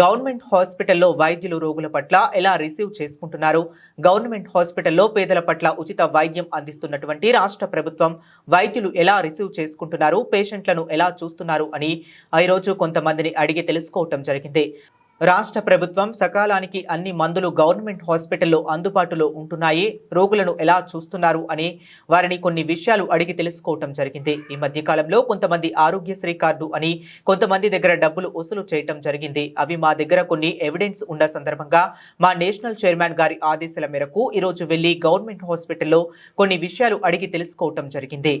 Government హాస్పిటల్లో వైద్యులు రోగుల పట్ల ఎలా రిసీవ్ చేసుకుంటున్నారు? గవర్నమెంట్ హాస్పిటల్లో పేదల పట్ల ఉచిత వైద్యం అందిస్తున్నటువంటి రాష్ట్ర ప్రభుత్వం వైద్యులు ఎలా రిసీవ్ చేసుకుంటున్నారు? పేషెంట్లను ఎలా చూస్తున్నారు? అని ఈరోజు కొంతమందిని అడిగి తెలుసుకోవటం జరిగింది. రాష్ట్ర ప్రభుత్వం సకాలానికి అన్ని మందులు గవర్నమెంట్ హాస్పిటల్లో అందుబాటులో ఉంటున్నాయి. రోగులను ఎలా చూస్తున్నారు అని వారిని కొన్ని విషయాలు అడిగి తెలుసుకోవటం జరిగింది. ఈ మధ్య కాలంలో కొంతమంది ఆరోగ్యశ్రీ కార్డు అని కొంతమంది దగ్గర డబ్బులు వసూలు చేయటం జరిగింది. అవి మా దగ్గర కొన్ని ఎవిడెన్స్ ఉన్న సందర్భంగా మా నేషనల్ చైర్మన్ గారి ఆదేశాల మేరకు ఈరోజు వెళ్ళి గవర్నమెంట్ హాస్పిటల్లో కొన్ని విషయాలు అడిగి తెలుసుకోవటం జరిగింది.